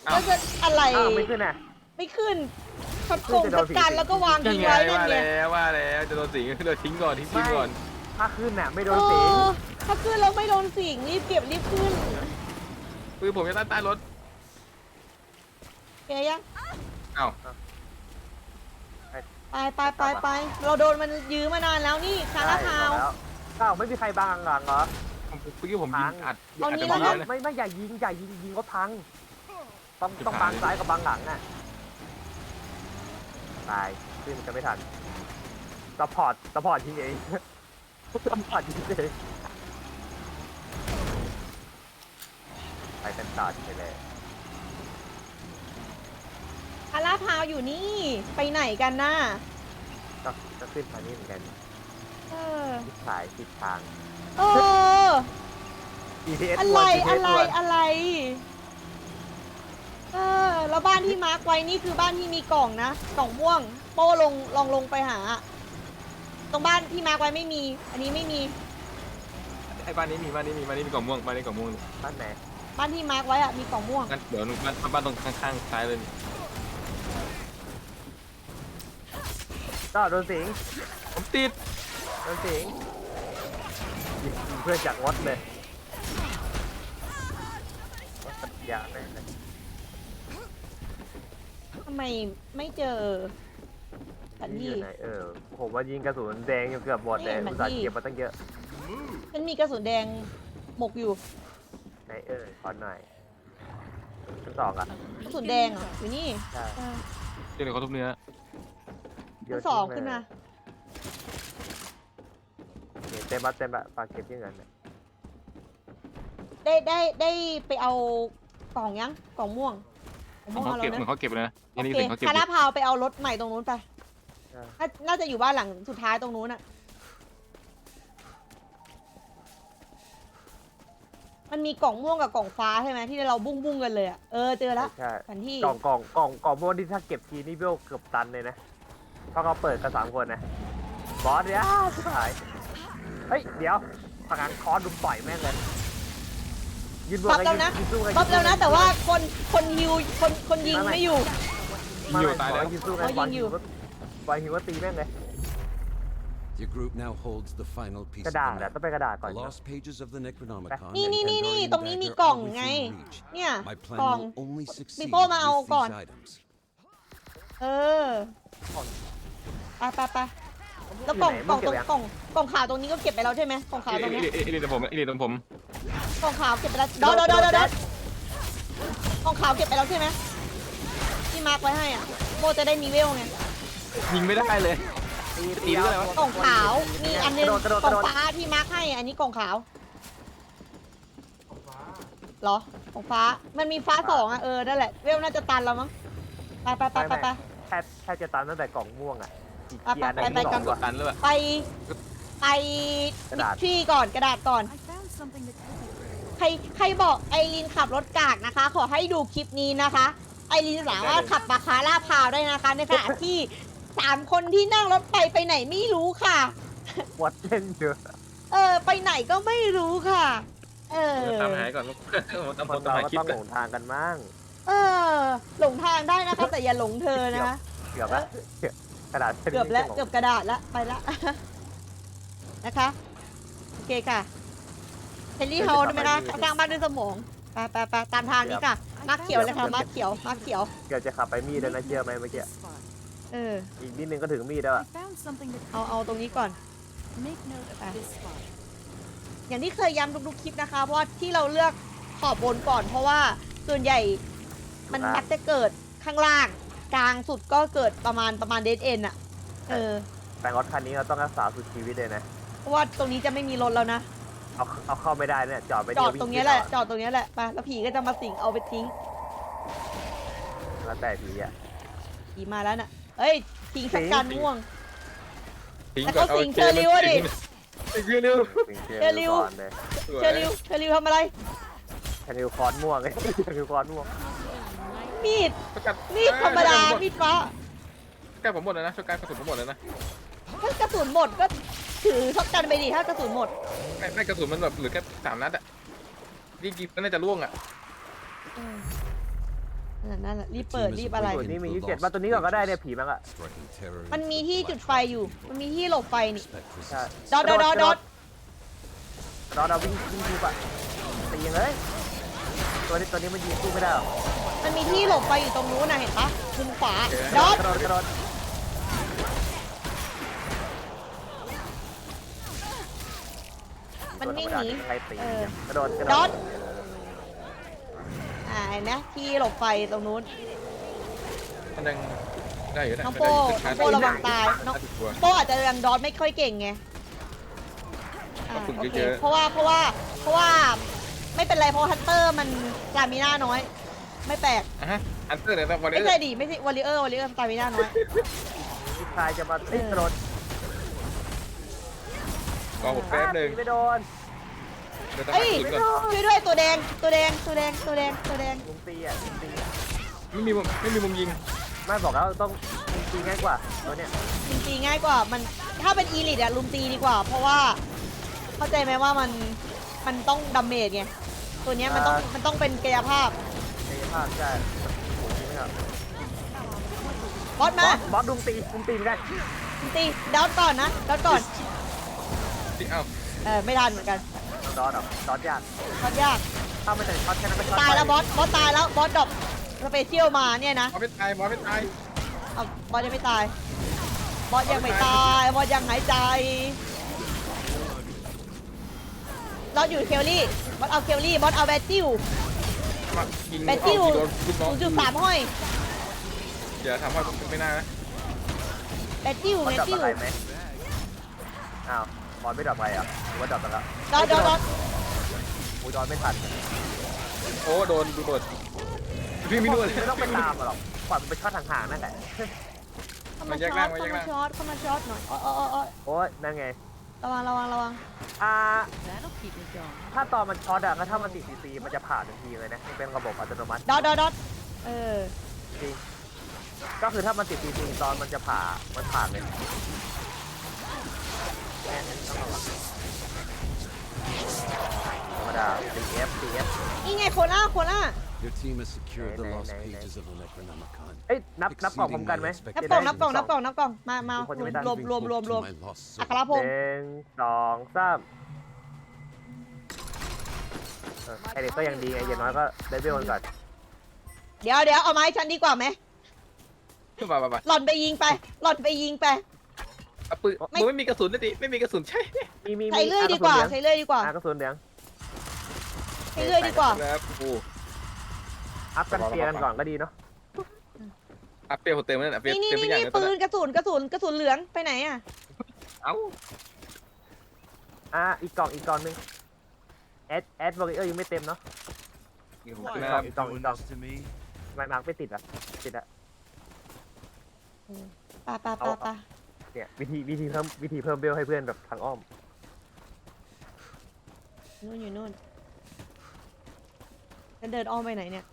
Speaker 2: แล้ว
Speaker 7: ว
Speaker 2: จะอะไร
Speaker 1: อ้าวไม่ขึ้นอะ
Speaker 2: ไม่ขึ้น ประกง
Speaker 1: ขึ้นจะโด
Speaker 2: ป
Speaker 1: น
Speaker 2: ระกัน
Speaker 1: ผีสิง
Speaker 2: แล้วก็วาง
Speaker 7: ยัง
Speaker 2: ทิ้ง
Speaker 7: ไง
Speaker 2: ไว้นั่น
Speaker 7: ว่า
Speaker 2: ไง
Speaker 7: แล้วว่าแล้วจะโดนสิงเดี๋ยวทิ้งก่อนทิ้งทิ้งก่อน
Speaker 1: ถ้าขึ้นน่ะไม่โด
Speaker 2: เอน
Speaker 1: สิง
Speaker 2: อถ้าขึ้นแล้วไม่โดนสิงรีบเก็บรีบขึ้น
Speaker 7: ปืนผมจะใต้ใต้รถ
Speaker 2: เกยัง
Speaker 7: อ้าว
Speaker 2: ไปไปไปไปเราโดนมันยื้อมานานแล้วนี่คาราพาว
Speaker 1: ใช่บอกแล้วอ้าวไม่มีใครบังหลังเหรอ
Speaker 7: ผมเมื่อกี้ผมยิงอัด
Speaker 2: เอา
Speaker 7: อัด
Speaker 2: นี้
Speaker 7: แต่
Speaker 2: แล้ว
Speaker 7: บอล
Speaker 2: นะ
Speaker 7: เลยนะ
Speaker 1: ไม่ไม่อย่ายิงอย่ายิงยิงเขาพัง ต้อง
Speaker 7: ชิบ
Speaker 1: ต้อง
Speaker 7: หาย
Speaker 1: บังซ้ายกับบังหลังอะ ตายขึ้นจะไม่ทันสปอร์ตสปอร์ตยิงเองสปอร์ตยิงเองไปกันต่อไปเลย
Speaker 2: คาราพาวอยู่นี่ ไปไหนกันน่ะ
Speaker 1: ก็ก็ขึ้นทางนี้เหมือนกัน
Speaker 2: เออ
Speaker 1: ทิศสายทิศทาง
Speaker 2: เออ
Speaker 1: ETS
Speaker 2: อะไร
Speaker 1: วน
Speaker 2: อะ
Speaker 1: ETS
Speaker 2: ไร
Speaker 1: วน
Speaker 2: อะไร เออแล้วบ้านที่มาร์กไว้นี่คือบ้านที่มีกล่องนะกล่องม่วง โป้ลงลองลงไปหาตรงบ้านที่มาร์กไว้ไม่มี อันนี้ไม่มี
Speaker 7: ไอ้บ้านนี้มีบ้านนี้มีบ้านนี้มีกล่องม่วงบ้านนี้กล่องม่วง
Speaker 1: บ้านไหน
Speaker 2: บ้านที่มาร์กไว้อะมีกล่องม่วง
Speaker 7: งั้นเดี๋ยวบ้านบ้านตรงข้างๆซ้ายเลยนี่
Speaker 1: ก็โดนสิง
Speaker 7: ผมติด
Speaker 1: โดนสิงยิงเพื่อนจากวัดเลยยาแม่งเลย
Speaker 2: ทำไมไม่เจอแผน
Speaker 1: นี่
Speaker 2: ที่
Speaker 1: อยู่ไหนเออผมว่ายิงกระสุนแดงอยู่เกือบหมดเลย
Speaker 2: ไม่เห็น
Speaker 1: อุตส่าห์
Speaker 2: มันที่
Speaker 1: เก็บมาตั้งเยอะ
Speaker 2: มันมีกระสุนแดงหมกอยู่
Speaker 1: ไหนเออขอหน่อยชั้นสองอะ
Speaker 2: กระสุนแดงเหรออยู่นี่
Speaker 1: ใช่
Speaker 2: เออ
Speaker 7: เดี๋ยวเขาทุบเนื้อ
Speaker 1: เยอะ
Speaker 2: ชั้นสอง
Speaker 1: จริเลย
Speaker 2: ขึ้นมา
Speaker 1: โอเคเต็มบัตเต็มบัตฝากเก็บที่เงินเนี่ย
Speaker 2: ได้ได้ได้ไปเอากล่องยังกล่องม่วงกล่องม่วง
Speaker 7: เขา
Speaker 2: เอา
Speaker 7: เก็บ
Speaker 2: แล้ว
Speaker 7: เหมือน
Speaker 2: นะ
Speaker 7: เขาเก็บเลยนะ
Speaker 2: โอ
Speaker 7: อันนี้
Speaker 2: เค
Speaker 7: เสียงเขาเก็บ
Speaker 2: คา
Speaker 7: อยู่
Speaker 2: ราพาวไปเอารถใหม่ตรงนู้นไป
Speaker 1: ใช่
Speaker 2: น่าน่าจะอยู่บ้านหลังสุดท้ายตรงนู้นอะมันมีกล่องม่วงกับกล่องฟ้าใช่ไหมที่เราบุ้งบุ้งๆกันเลยอะเออเจอแล้ว
Speaker 1: ใช่
Speaker 2: แผนที่
Speaker 1: กล่องกล่องกล่องกล่องพวกที่ถ้าเก็บทีนี่เวลเกือบตันเลยนะเพราะเขาเปิดกันสามคนนะบอสเดี๋ยวชิบหายเฮ้ยเดี๋ยวประกันคอร์สดุมต่อยแม่งเลยยืนบน
Speaker 2: บัฟแล้วนะ
Speaker 1: ยืนสู้กัน
Speaker 2: บัฟแล้วนะ แต่ว่าคนคนฮิวคนคนยิงไม่อยู่
Speaker 1: มา
Speaker 7: อยู่
Speaker 1: ไม่
Speaker 7: ตายแล้ว
Speaker 1: ยืนสู้กัน
Speaker 2: อ๋อยิ
Speaker 1: บอล
Speaker 2: งอ
Speaker 1: หิ
Speaker 2: ยู่
Speaker 1: วก็บอลหิวก็ตีแม่งเลย
Speaker 5: Your group now holds the final
Speaker 1: ก
Speaker 5: piece
Speaker 1: ระ
Speaker 5: of
Speaker 1: ดา
Speaker 5: the
Speaker 1: ษอะ
Speaker 5: map.
Speaker 1: ต้องไปกระดาษก่อน
Speaker 5: The
Speaker 1: นะ
Speaker 5: lost pages of the Necronomicon
Speaker 2: นี่
Speaker 5: and
Speaker 2: นี่นี่นี่
Speaker 5: Pandorian
Speaker 2: ตรงนี้มี
Speaker 5: Dagger
Speaker 2: กล่อง
Speaker 5: are
Speaker 2: ไง
Speaker 5: within reach.
Speaker 2: เนี่ย
Speaker 5: My
Speaker 2: กล่อง
Speaker 5: plan will only succeed
Speaker 2: Before มาเอา
Speaker 5: with
Speaker 2: ก่อน
Speaker 5: these items.
Speaker 2: เออไปไปไปแล้วกล่องกล่องตรงกล่องกล่องขาวตรงนี้ก็เก็บไปแล้วใช่ไหมกล่องขาวตรงเนี้ย
Speaker 7: เอเอเอตรงผมเอเอตรงผม
Speaker 2: กล่องขาวเก็บไปแล้วดอดดอดดอดดอดกล่องขาวเก็บไปแล้วใช่ไหมที่ มาร์กไว้ให้อะ โมจะได้มีเวลไง
Speaker 7: ยิงไม่ได้เลย
Speaker 1: ตี
Speaker 7: ตีด้วยอะไรวะ
Speaker 2: กล่องขาว มีอันนึง
Speaker 1: กระโดด
Speaker 2: ก
Speaker 1: ก
Speaker 2: ล่
Speaker 1: ระ
Speaker 2: อง
Speaker 1: โดด
Speaker 2: ฟ้าที่มาร์กให้อะอันนี้กล่องขาวเหรอ กล่องฟ้า มันมีฟ้าสองอะ เออ นั่นแหละ เวลน่าจะตันแล้วมั้ง ไปไปไปไปไป
Speaker 1: แค่แค่จะตันตั้งแต่กล่องม่วงอะอีก
Speaker 2: ไป
Speaker 1: เกียร์
Speaker 2: ไป
Speaker 1: ใน
Speaker 2: ไป
Speaker 1: ที่ส
Speaker 2: กั
Speaker 1: อนง
Speaker 7: ก
Speaker 1: อะ
Speaker 7: ดตันเลยว่ะ
Speaker 2: ไปไป
Speaker 1: กระ
Speaker 2: มิ
Speaker 1: ดา
Speaker 2: ก
Speaker 1: ษ
Speaker 2: ทรีก่อนกระดาษก่อน
Speaker 6: I found something that could be
Speaker 2: ใครใครบอกไอรีนขับรถกากนะคะ ขอให้ดูคลิปนี้นะคะ ไอรีนสามารถขับมาคาร่าพาวได้นะคะ ในขณะที่สามคนที่นั่งรถไปไปไหนไม่รู้ค่ะ
Speaker 1: วัดเล่นเยอะ
Speaker 2: เออ ไปไหนก็ไม่รู้ค่ะ เออ
Speaker 7: ตามหายก่อนตาม
Speaker 1: ค
Speaker 7: คน
Speaker 1: น
Speaker 7: ตาม
Speaker 1: เรา
Speaker 7: หา
Speaker 1: ก็
Speaker 7: คลิป
Speaker 1: ต้อง
Speaker 7: เล
Speaker 1: หล
Speaker 7: ย
Speaker 1: งทางกันมั่ง
Speaker 2: เออ หลงทางได้นะคะ แต่อย่าหลงเธอนะคะ
Speaker 1: เกือบละเกือบกระดาษส้น
Speaker 2: เกือบแล้ว
Speaker 1: นี้
Speaker 2: เกือบกระดาษแล้วไปละ นะคะ โอเคค่ะเฮนรี่เฮาได้ไหมคะสร้างบ้านด้วยสมอง ไปไปไปตามทางนี้ค่ะมาร์คเขียวเลยค่ะมาร์คเขียวมาร์คเขียว
Speaker 1: เกือบจะขับไปมีดแล้วนะเชื่อไหมเมื่อกี้
Speaker 6: this spot.
Speaker 2: เออ
Speaker 1: อีกนิดนึงก็ถึงมีดแล้ว
Speaker 6: I
Speaker 1: อะ
Speaker 6: found something that
Speaker 2: เอาเอาตรงนี้ก่อน
Speaker 6: make note of
Speaker 2: Ah.
Speaker 6: this spot.
Speaker 2: อย่างที่เคยย้ำทุกๆคลิปนะคะเพราะว่าที่เราเลือกขอบบนก่อน เพราะว่าส่วนใหญ่มันมักจะเกิดข้างล่างกลางสุดก็เกิดประมาณประมาณเด d เอ็นอะเออ
Speaker 1: แต่รถคันนี้เราต้องรักษาสุดชีวิตเลยนะ
Speaker 2: เพราะว่าตรงนี้จะไม่มีรถแล้วนะ
Speaker 1: เอาเอาเข้าไม่ได้เนี่ยจอดไป
Speaker 2: จอด
Speaker 1: เยววิ่
Speaker 2: ตรงเนี้ยแหละ
Speaker 1: ขึ้
Speaker 2: จอดตรงเนี้ยแหละไปแล้วผีก็จะมาสิงเอาไปทิ้ง
Speaker 1: แล้วแต่ผีอะ
Speaker 2: ผีมาแล้วน่ะเฮ้ยทิ้งสักการม่วง
Speaker 3: ทิ้ง
Speaker 2: แต่
Speaker 3: ก่อน
Speaker 2: เขา
Speaker 3: เอา
Speaker 2: สิงเชอริวอะดิ
Speaker 3: ทิ้งเชอริว
Speaker 1: ถึงเจ
Speaker 2: เจอริว
Speaker 1: ก่อนเลย
Speaker 2: เชอริวเชอริวทำอะไร
Speaker 1: เชอริวคอนม่วงไงเชอริวคอนม่วง
Speaker 2: มีด
Speaker 7: สกัด
Speaker 2: มีดธรรมดา มีดฟ้า
Speaker 7: สกัดผมหมดแล้วนะสกัดกระสุนผมหมดแล้วนะ
Speaker 2: ถ้ากระสุนหมดก็ ถือช็อตกันไปดิถ้ากระสุนหมด
Speaker 7: ไม่ไม่กระสุนมันแบบเหลือแค่สามนัดอะยิงกี่น่าจะล่วงอะ
Speaker 2: นั่นแหละนั่นแหละรีบ
Speaker 5: The
Speaker 2: เปิด
Speaker 5: team is
Speaker 2: รีบอะไร
Speaker 1: ส่วน
Speaker 5: awakened
Speaker 1: นี้มี
Speaker 5: to
Speaker 1: ยี่
Speaker 5: the
Speaker 1: สิบเจ็ด
Speaker 5: lost
Speaker 1: มาตัวนี้ก่อนก็ได้เนี่ย
Speaker 5: pages,
Speaker 1: ผีมั้งอะ
Speaker 5: striking terror
Speaker 2: มัน
Speaker 5: into
Speaker 2: มีที่
Speaker 5: people's
Speaker 2: จุดไฟอยู่ มันมีที่หลบไฟนี่
Speaker 5: Expect
Speaker 1: ใช่
Speaker 5: resistance.
Speaker 2: ดอดดอดดอดดอด
Speaker 1: รอเราวิ่งวิ่งทุบอะตียังเลยตัวนี้ตัวนี้มันยิงสู้ไม่ได้หรอก
Speaker 2: มันมีที่หลบไฟอยู่ตรงนู้นนะเห็นปะมุมขวา ดอด
Speaker 1: กระโดดกระโดด
Speaker 2: มันวิ่งหนี
Speaker 1: ใครตี
Speaker 2: เออ
Speaker 1: กระโดดกระ
Speaker 2: ด
Speaker 1: โด
Speaker 2: อ
Speaker 1: ด
Speaker 2: ดอ่าเห็นไหมที่หลบไฟตรงนู้น
Speaker 7: มันยังได้อยู่นะ
Speaker 2: น้องโป้น้องโป้ระวังตาย น้อง
Speaker 7: กลัว
Speaker 2: โป้อาจจะยังดอดไม่ค่อยเก่งไงอ่า
Speaker 7: ขอบคุณ
Speaker 2: โอเค
Speaker 7: เยอะๆ
Speaker 2: เพราะว่าเพราะว่าเพราะว่าไม่เป็นไรเพราะฮันเตอร์มันสตามิน่าน้อย ไม่แปลก
Speaker 7: อะฮะอันเตอร์เนี่ยวันนี้
Speaker 2: ไม่ใช่ดิไม่ใช่วอลเลเยอร์วอลเลเยอร์สตามิน่าน้อย
Speaker 1: พี่ชายจะมาตีกระโดด
Speaker 7: กอผมแป๊บหนึ่ง
Speaker 1: ไม่โดน
Speaker 7: เดี๋ยวต้อง
Speaker 2: เอ้ย
Speaker 7: หาจุดก่อน
Speaker 2: ช่วยด้วยตัวแดงตัวแดงตัวแดงตัวแดงตัวแดง
Speaker 1: ลุงตีอะลุงตีอะ
Speaker 7: ไม่มีมุมไม่มีมุมยิง
Speaker 1: ไม่บอกแล้วต้องลุงตีง่ายกว่าตัวเนี้ย
Speaker 2: จริงๆง่ายกว่ามันถ้าเป็นอีลิทอะลุมตีดีกว่า เพราะว่าเข้าใจไหมว่ามันมันต้องดัมเมจไงตัวเนี้ยมันต้องมันต้องเป็นกายภาพ
Speaker 1: กายภาพใช่โอ้โหไม่ครับ
Speaker 2: บอส
Speaker 1: บ
Speaker 2: มา
Speaker 1: อสบอสลุงตีลุงตีไม่ได้
Speaker 2: ลุมตีดาวก่อนนะดาวก่อน
Speaker 7: เอ้า
Speaker 2: เออไม่ทันเหมือนกัน
Speaker 1: ดอดหรอกดอดยาก
Speaker 2: ดอวยาก
Speaker 1: ถ้ามันจะช็อตแค่นั้นก็ช็อต
Speaker 2: ตายแล้ว
Speaker 1: ไป
Speaker 2: บอสบอสตายแล้วบอสดรอปสเปเชียลมาเนี่ยนะ
Speaker 3: บอสไม่ตายบอสไม่ตาย
Speaker 2: เอาบอสยังไม่ตายบอสยังไม่ตายบอสยังหายใจบอสอยู่เคลลี่บอสเอาเคลลี่บอสเอาแบตติว
Speaker 3: มายิง
Speaker 2: แบตติว
Speaker 3: โดนลูกน้อง
Speaker 2: ศูนย์จุดสามห้อย
Speaker 3: เดี๋ยวทำให้ไม่น่านะ
Speaker 2: แบตติว
Speaker 1: บอ
Speaker 2: แบ
Speaker 1: ล
Speaker 2: ต
Speaker 1: ดับ
Speaker 2: ติว
Speaker 1: อะไรไหมอ้าวบ อลไม่ดับอะไรอะหรือว่าดับไปแล้ว
Speaker 2: ดอสดอสดอส
Speaker 1: อุ้ยดอนไม่ทัน
Speaker 3: โอ้โดนดูโดดพี่ไม่ดูเลย
Speaker 1: ไม่ต้องไปตามมันหรอกปล่อยมันไปช็อตห่างๆนั่นแหละ
Speaker 2: เข้า
Speaker 3: มั
Speaker 2: มาน
Speaker 3: แยก
Speaker 2: ช็อ
Speaker 3: ร่าง
Speaker 2: ต
Speaker 3: มันแย
Speaker 2: เข้ากมา
Speaker 3: ร่าง
Speaker 2: ช็อตเข้ามาช็อตหน่อยอ๋ออ๋ออ๋อ
Speaker 1: โอ้ยนั่นไง
Speaker 2: ระวังระวังระวัง
Speaker 1: อ่า
Speaker 6: That'll keep me going.
Speaker 1: ถ้าตอนมันช็อตอะก็ถ้ามันติดซีซีมันจะผ่านทันทีเลยนะมันเป็นระบบอัตโนมัติ
Speaker 2: ดอสดอสดอสเออ
Speaker 1: จริงก็คือถ้ามันติดซีซีตอนมันจะผ่ามันผ่านเลยแม่งต้องระวังธรรมดา CF CF
Speaker 2: นี่ไงโคล่าโคล่า
Speaker 5: Your team has secured the
Speaker 1: Nay, nay,
Speaker 5: lost
Speaker 1: nay, nay.
Speaker 5: pages of the Necronomicon.
Speaker 1: เอ้ยนับนับกล่องพร้อมกันไหม
Speaker 2: นับกล่องนับกล่องนับกล่องนับกล่องมามา
Speaker 1: มีคนยังไม่ได้
Speaker 2: รวมรวมรวมรวม
Speaker 5: My lost
Speaker 2: อั
Speaker 5: soul.
Speaker 2: ครพ
Speaker 1: ห
Speaker 2: งศ์
Speaker 1: นึ่งสองสามเออไอเด็กก็ยังดีไงอย่างน้อยก็เลเวลมันก่อน
Speaker 2: เดี๋ยวเดี๋ยวเอาไม้ฉันดีกว่าไหม
Speaker 3: ขึ้นมามามา
Speaker 2: หล่อนไปยิงไป หล่อนไปยิงไป
Speaker 3: เอาปืน
Speaker 2: ไม่
Speaker 3: มึงไม่มีกระสุนนะดิไม่มีกระสุนใช่
Speaker 1: มีมี
Speaker 2: ใส่เลื่อยดีกว่าใส่เลื่อยดีกว่า
Speaker 1: อะกระสุนเหลือง
Speaker 2: ใส่เลื่อยดีกว่า
Speaker 3: แล้วโอ้โห
Speaker 1: อัพกันเฟียร์กันก่อนก็ดีเนาะ
Speaker 3: อัพเปรี้ยวเต็มแล้วนะเปรี้ยว
Speaker 2: นี่นี่
Speaker 3: เต็มทุกอย่าง
Speaker 2: นี่
Speaker 3: เลยตอน
Speaker 2: ปืน
Speaker 3: นี้
Speaker 2: กระสุนกระสุนกระสุนเหลืองไปไหนอะ
Speaker 3: เอ้า
Speaker 1: อะอีกกล่องอีกกล่องหนึงแอดแอดบอกเออยังไม่เต็มเนาะ
Speaker 8: Why
Speaker 1: Nah,
Speaker 8: are you
Speaker 1: don't,
Speaker 8: doing
Speaker 1: don't.
Speaker 8: this to me?
Speaker 1: ไม่มาร์กไม่ติดอะติดอะ
Speaker 2: ปาปาปาปา
Speaker 1: เนี่ยวิธีวิธีเพิ่มวิธีเพิ่มเบลให้เพื่อนแบบทางอ้อม
Speaker 2: นู่นอยู่นู่นจะเดินอ้อมไปไหนเนี่ย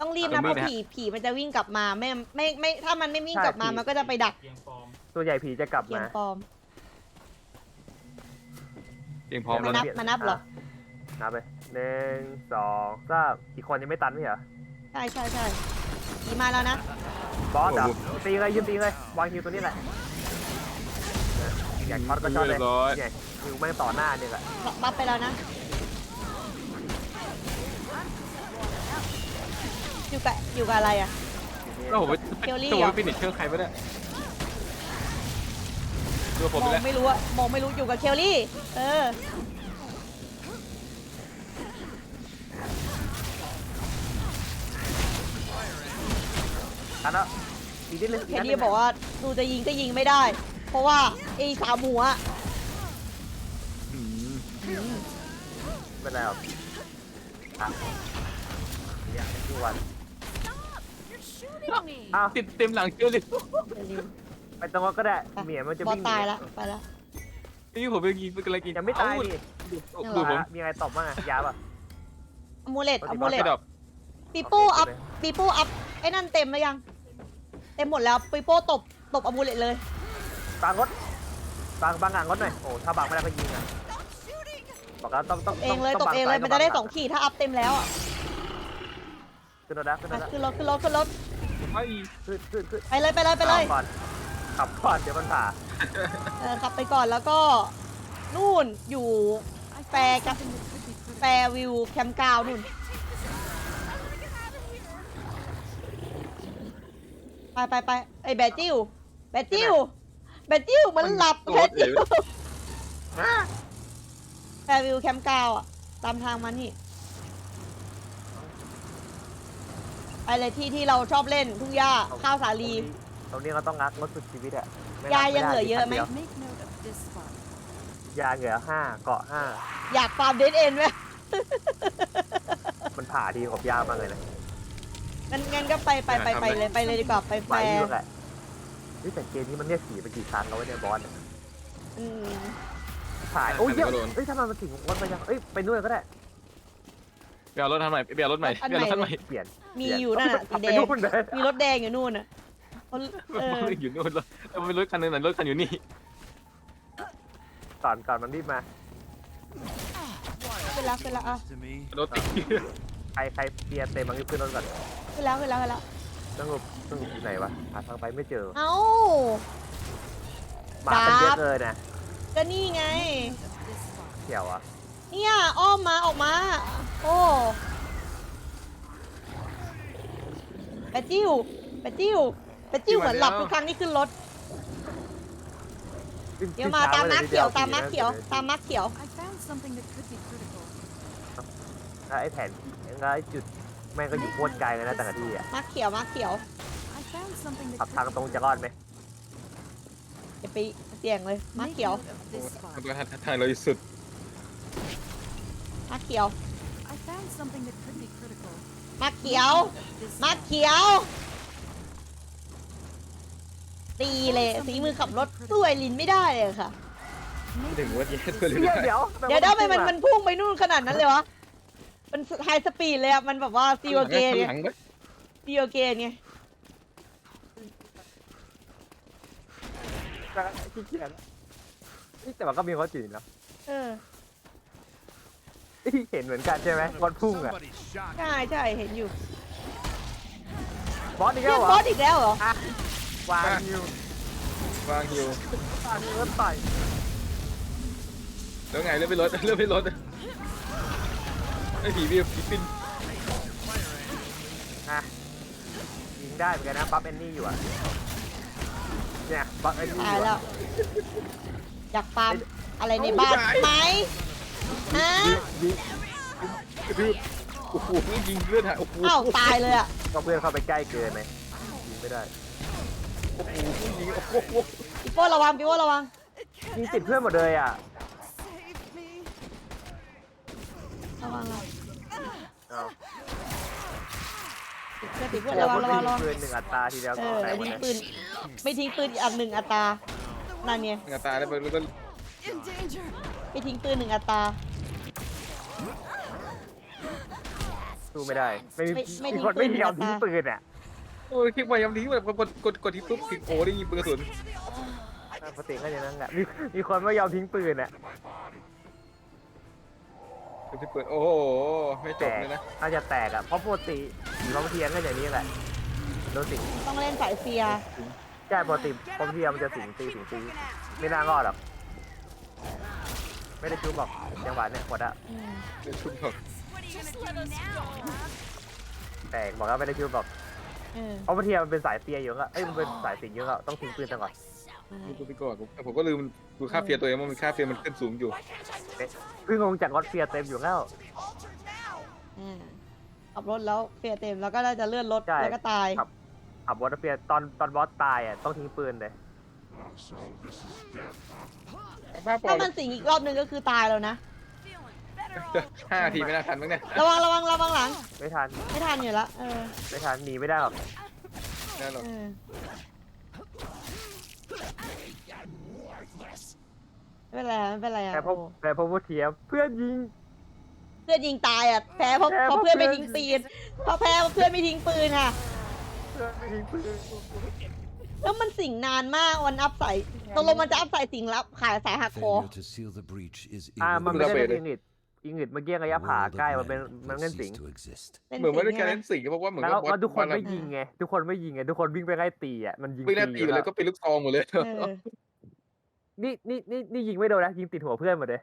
Speaker 2: ต้องรีบนะเพราะผีผีมันจะวิ่งกลับมาไม่ไม่ไม่ถ้ามันไม่วิ่งกลับมา
Speaker 1: ใช่ผี
Speaker 2: มันก็จะไปดัก
Speaker 1: ส่วนใหญ่ผีจะกลับ
Speaker 2: เกีย
Speaker 1: มา
Speaker 2: งปลอม
Speaker 3: เพียงพร้อม
Speaker 2: มา
Speaker 3: แล้ว
Speaker 2: นั
Speaker 3: นะ
Speaker 2: บมานับเหรอ
Speaker 1: นับไปหนึ่งสองสามอีกคนยังไม่ตันไม่เหรอ
Speaker 2: ใช่ใช่ใช่ผีมาแล้วนะ
Speaker 1: บอสเหรอตีเลยยืนตีเลยวางฮิวตัวนี้แหละอยากช็อตก็ช็อตเลยเนี่ยฮิวแม่งต่อหน้าเนี่ยแหละ
Speaker 2: บัฟไปแล้วนะอยู่กับอยู่กับอะไรอะ
Speaker 3: แล้วผมไป
Speaker 2: เกลลี่
Speaker 3: ตัว
Speaker 2: เหรอ
Speaker 3: ไปฟินิชเครื่องใครไม่ได้ดูผม
Speaker 2: ม
Speaker 3: ไป
Speaker 2: อง
Speaker 3: แล้ว
Speaker 2: ไม่รู้อะมองไม่รู้อยู่กับเคลลี่ เออ
Speaker 1: อันนั้นอีกนิดนึง
Speaker 2: เคลลี่บอกว่าดูจะยิงก็ยิงไม่ได้ เพราะว่าไอ้สามหัวอะ
Speaker 1: ไม่เป็นไรหรอกอะอย่างทุกวัน
Speaker 6: You're shooting me.
Speaker 1: อ้าว
Speaker 3: ติดเต็มหลังเกียวเลย
Speaker 1: ไปตรงนั้นก็ได้เหมียมันจะ
Speaker 2: บอ
Speaker 1: วิ่
Speaker 2: ส
Speaker 1: ง
Speaker 2: ตายแล้วไปแล้ว
Speaker 3: นี่ผมไปยิงไปกำลังกิน
Speaker 1: ยังไม่ตาย
Speaker 3: เอ้
Speaker 1: นี่
Speaker 3: ดูผม
Speaker 1: มีอะไรตอบบ้างอะยาป่ะ
Speaker 2: อมูเลต
Speaker 1: ปก
Speaker 2: อ
Speaker 1: ติ
Speaker 2: มูเล
Speaker 3: ไม่
Speaker 2: ต
Speaker 3: ดอก
Speaker 2: ปีโป้อัพปีโป้อัพไอ้นั่นเต็มแล้วยัง เต็มหมดแล้วปีโป้ตบตบอมูเลตเลย
Speaker 1: บางรถบางบางงานรถหน่อยโอ้ถ้าบางไม่ได้ก็ยิงอะบอกแล้วต้องต้อง
Speaker 2: เองเลย
Speaker 1: ต้
Speaker 2: ตบเองเลย
Speaker 1: บา
Speaker 2: มันจะได้
Speaker 1: ซ้า
Speaker 2: สองขีดถ้าอัพเต็มแล้วอะ
Speaker 1: ขึ้นรถนะขึ้นร
Speaker 2: อะ
Speaker 1: ถนะ
Speaker 2: ขึ้นรถขึ้นรถขึ้นรถ
Speaker 3: ไอ้
Speaker 1: ขึ้นขึ้นขึ้น
Speaker 2: ไปเลยไปเลยไปเลย
Speaker 1: ขับก่อนขับก่อนเดี๋ยวมันผ่า
Speaker 2: เออขับไปก่อนแล้วก็นู่นอยู่
Speaker 6: I
Speaker 2: Fair
Speaker 6: found
Speaker 2: ka-
Speaker 6: something that could be pretty
Speaker 2: แฟร์วิวแคมป์กราวน์นู่ ไปไปไปไอ้แบตจิวแบตจิวแบตจิวมันหลับแบตจิวแฟร์วิวแคมป์กราวน์อะตามทางมันนี่ไปเลยที่ที่เราชอบเล่นทุ่งหญ้าข้าวสาลี
Speaker 1: ตรงนี้เราต้องงักรถสุดชีวิตอะไม่
Speaker 2: ยา
Speaker 1: งัก
Speaker 2: ยังเหลือเยอะไหม
Speaker 1: ด้
Speaker 6: Make note of this spot.
Speaker 1: ยาเหลือห้าเกาะห้า
Speaker 2: อยากฟาร์มเดนเอ็นไหม
Speaker 1: มันผ่าดีกว่ายามากเลยนะ
Speaker 2: งั้นงั้นก็ไปไปไปไปเลยไปเลยดีกว่าไปแฟ
Speaker 1: ไหวอ
Speaker 2: ร์
Speaker 1: ยู่แหละนี่แต่เกมนี้มันเรียกผีไปกี่ครั้งแล้ววะเนี่ยบอสเนี่ย
Speaker 2: อืม
Speaker 1: ถ่ายโอ้ยเยอะเอ้ยทำไมมันถึงรถไปยังเอ้ยไปนู่นก็ได้
Speaker 3: เปลี่ยนรถทำใหม่เปลี่ยนรถใหม่เปลี่ยนรถคันใหม่
Speaker 1: เปลี่ยน
Speaker 2: มีอยู่นั่นน่ะสีแด
Speaker 1: ไป
Speaker 2: ง
Speaker 1: นู่นเลย
Speaker 2: มีรถแดงอยู่นู่นน่ะเขาเออ
Speaker 3: อยู่นู่นรถเอาเป็นรถคันนึงแต่รถคันอยู่นี่
Speaker 1: ก่อนก่อนมันรีบมา
Speaker 2: ขึ้นแล้วขึ้นแล้วอะ
Speaker 8: This to me?
Speaker 3: รถติด
Speaker 1: ใครใครเปลี่ยนเต็มมันรีบขึ้นรถก่อน
Speaker 2: ขึ้นแล้วขึ้นแล้วขึ้นแล้ว
Speaker 1: สงบสงบอยู่ไหนวะหาทางไปไม่เจอ
Speaker 2: เอ้า
Speaker 1: หมาเป็นเย
Speaker 2: ครั
Speaker 1: อะ
Speaker 2: บ
Speaker 1: เกินนะ
Speaker 2: ก็นี่ไง
Speaker 6: This spot.
Speaker 1: เขียวอะ
Speaker 2: เนี่ยอ้อมมาออกมา โอ้ปะจิ้วปะจิ้วปะจิ้วเหมือนหลับทุกครั้งที่ขึ้นรถ เดี๋ยวมาตามมาร์คเขียวตามมาร์คเขียวตามมาร์คเขียว
Speaker 6: I found something that could be critical.
Speaker 1: แล้วไอ้แผนแล้วไอ้จุด แม่งก็อยู่โคตรไกลเลยนะแต่ละที่อะ
Speaker 2: มาร์คเขียวมาร์คเขียว
Speaker 6: I found something that
Speaker 1: ขับ
Speaker 6: could
Speaker 1: ทางตรงจะรอดไหม
Speaker 2: อย่าไปเสี่ยงเลยมาร์ค
Speaker 6: make
Speaker 2: เขียว
Speaker 6: note of this
Speaker 3: มัน
Speaker 6: spot.
Speaker 3: ก็ทางเราสุด
Speaker 2: มาร์คเขียว
Speaker 6: I found something that could be critical.
Speaker 2: มาร์คเขียว
Speaker 6: This
Speaker 2: มาร์ค
Speaker 6: spot.
Speaker 2: เขียว ตีเลยสีมือขับรถสู้ไอลินไม่ได้เลยค่ะ
Speaker 3: ไม่ถึงว่าแย่ตัวเลย
Speaker 1: เดี๋ยวเดี๋ยว
Speaker 2: เดี๋ยวได้ไปมันมันพุ่งไปนู่นขนาดนั้นเลยวะ มันไฮสปีดเลยอะมันแบบว่าซีโอเกนไง
Speaker 3: หลังไว้
Speaker 2: ซีโอเกนไง
Speaker 1: ขี้เกียจนี่แต่มันก็มีข้อจีนนะ
Speaker 2: เออ
Speaker 1: เห็นเหมือนกันใช่ไหมบอลพุ่งอะ
Speaker 8: Somebody's shot.
Speaker 2: ใช่ใช่เห็นอยู่
Speaker 1: บอสอีก
Speaker 2: เรี
Speaker 1: แล้
Speaker 2: ยวก
Speaker 1: เหร
Speaker 2: บ
Speaker 1: อ
Speaker 2: อสอีกแล้วเหรอ
Speaker 1: วางอยู่
Speaker 3: วางฮิว
Speaker 1: วางอยู่แล้วต่อย
Speaker 3: แล้วไงเลื่อนไปรถเลื่อนไปรถ ไอ้ผีวิวผีปิน
Speaker 1: อะยิงได้เหมือนกันนะบัฟแอนนี่อยู่อะเนี่ยบัฟแอนนี่
Speaker 2: ตา
Speaker 1: อยยู่
Speaker 2: แล้ว
Speaker 1: อะ
Speaker 2: อยากฟาร์มอะไรในบ้านไหมฮะ
Speaker 1: ยิง
Speaker 3: คือโอ้โหยิงเลือดหายโอ้โห
Speaker 2: อ้าวตายเลยอะ
Speaker 1: ก็เพื่อนเข้าไปใกล้เกินไหมยิงไม่ได้
Speaker 3: โอ้โหยิงโอ้โห
Speaker 2: พี่โป้ระวังพี่โป้ระวัง
Speaker 1: ยิงติดเพื่อนหมดเลยอะ
Speaker 2: ระวังระวัง
Speaker 1: เอา
Speaker 2: ติดเพื่อนติดเพื่อน
Speaker 1: เดี๋ยว
Speaker 2: ระวั
Speaker 1: มั
Speaker 2: ง
Speaker 1: น
Speaker 2: ระวังระวัง
Speaker 1: ปืนหนึ่งอัตราทีเดียว
Speaker 2: เอ
Speaker 1: ก็
Speaker 2: อ
Speaker 1: แต
Speaker 2: ไม่
Speaker 1: กหมด
Speaker 2: ทิ้ง
Speaker 1: เลย
Speaker 2: ปืนไม่ทิ้งปืนอีกอันหนึ่งอัตรานั่นไง
Speaker 3: งาตาแล้วมันก็
Speaker 6: In danger.
Speaker 2: ไม่ทิ้งปืนหนึ่งอัตรา
Speaker 1: สู้ไม่ได้ ไม่มี
Speaker 2: ไม่ไม่
Speaker 1: มี
Speaker 2: ทิ้ง
Speaker 1: คน
Speaker 2: ปื
Speaker 1: ไม่
Speaker 2: น
Speaker 1: ยอม
Speaker 2: นะ
Speaker 1: ทิ้ง
Speaker 2: ตา
Speaker 1: ปืนอะ
Speaker 3: โอ้ยคลิกไปย้ำทิ้งแบบกดกดกดที่ปุ๊บคลิกโอ้ได้ยิงปืนกระสุน
Speaker 1: ปกติก็อย่างนั้นแหละมีมีคนไม่ยอมทิ้งปืนอะ
Speaker 3: กดที่ปืนโอ้โหไม่จ
Speaker 1: แต
Speaker 3: บ
Speaker 1: ก
Speaker 3: เลยนะ
Speaker 1: น่าจะแตกอะ เพราะปกติผีบางเทียนก็อย่างนี้แหละโดนสิง
Speaker 2: ต้องเล่นสายเฟียร์
Speaker 1: ใช่ปกติบางเทียนมันจะสิงตีสิงตีไม่น่ารอดหรอกไม่ได้ชูบอกจังหวะเนี่ยหมดอะ
Speaker 2: อืม
Speaker 3: เดี๋ยวชุบบอก
Speaker 6: Just let us go.
Speaker 1: แตกบอกว่าไม่ได้ชูบอก
Speaker 2: เออ
Speaker 1: เพราะบางทีมันเป็นสายเฟียอยู่ก็เอ้ยมันเป็นสายสิงอยู่ก็ต้องทิ้งปืนซะก่อน
Speaker 3: ยิงกูไปก่อนผมผมก็ลืมดูค่าเฟียร์ตัวเองว่ามันค่าเฟียร์มันขึ้นสูงอยู่
Speaker 1: เพิ่งลงจากรถเฟียเต็มอยู่แล้ว
Speaker 2: อ่าขับรถแล้วเฟียร์เต็มแล้วก็น่าจะเลื่อนรถ
Speaker 1: ใช่
Speaker 2: แล้วก็ตาย
Speaker 1: ครับขับรถเฟียตอนตอนบอสตายอะต้องทิ้งปืนเลย
Speaker 3: บ้าปอ
Speaker 2: ถ้ามันสิงอีกรอบนึงก็คือตายแล้วนะ
Speaker 3: ห้านาทีไม่น่าทันมั้งเนี่ย
Speaker 2: ระวังระวังระวังหลัง
Speaker 1: ไม่ทัน
Speaker 2: ไม่ทันอยู่แล้วเออ
Speaker 1: ไม่ทันหนีไม่ได้หรอก
Speaker 3: แน่นอน
Speaker 2: เออ ไม่เป็นไรไม่เป็นไรอะ
Speaker 1: แต่พอ
Speaker 2: โอ้
Speaker 1: แต่พอพูดเทียบเพื่อนยิง
Speaker 2: เพื่อนยิงตายอะแพ้เพราะ
Speaker 1: แพ้
Speaker 2: เพ
Speaker 1: เพ
Speaker 2: ราะ
Speaker 1: ราะ
Speaker 2: เพื่อนไม่
Speaker 1: เพื่อน
Speaker 2: ทิ้งปืนเพราะแพ้เพราะเพื่อนไม่ทิ้งปืนค่ะ
Speaker 1: เพื่อนไม่ทิ้งปืน
Speaker 2: แล้วมันสิงนานมากวันอัพใส่ตกลงมันจะอัพใส่สิงรับขายสายหักคอ
Speaker 5: Failure to seal the breach is
Speaker 1: อ่ามันไม่
Speaker 5: irreversible.
Speaker 1: ได้เป็นอิงลิดอิงลิดเมื่อกี้ระยะ
Speaker 5: The
Speaker 1: ผ่า
Speaker 5: world of
Speaker 1: ใกล้มัน
Speaker 5: man
Speaker 1: เป็นมัน
Speaker 5: will
Speaker 1: เล่นสิง
Speaker 5: cease to exist.
Speaker 2: เป็น
Speaker 3: เหมือนว่าใน
Speaker 2: สิง
Speaker 3: การ
Speaker 2: ใช่
Speaker 3: เล่
Speaker 2: ไหม
Speaker 3: นสิงเพราะว่าเหมือน
Speaker 1: แล้ว
Speaker 3: กับบอส
Speaker 1: แล้วทุกคน
Speaker 3: บอส
Speaker 1: ไม่ยิงไงทุกคนไม่ยิงไงทุกคนวิ่งไปไล่ตีอะมันยิง
Speaker 3: ไม่น่าตี
Speaker 1: อยู่
Speaker 3: ไปเลยก็เป็นลูกซองหมดเลย
Speaker 2: เออ
Speaker 1: นี่นี่นี่นี่ยิงไม่โดนนะยิงติดหัวเพื่อนหมดเลย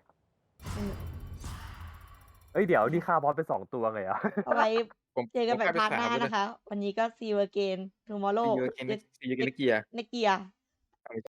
Speaker 1: เอ้ยเดี๋ยวนี่ฆ่าบอสไปสองตัวเลยเหรอะ
Speaker 2: เอาไว้
Speaker 3: ผม
Speaker 2: เจอกันแบบ
Speaker 3: ผม
Speaker 2: พาร์ทหน้า
Speaker 3: ฆ่ไปสมเลย
Speaker 2: นะคะ วันนี้ก็ see you again tomorrow
Speaker 3: ซีเยอะเกนซีเยอะเกนเกียร์
Speaker 2: ในเกียร์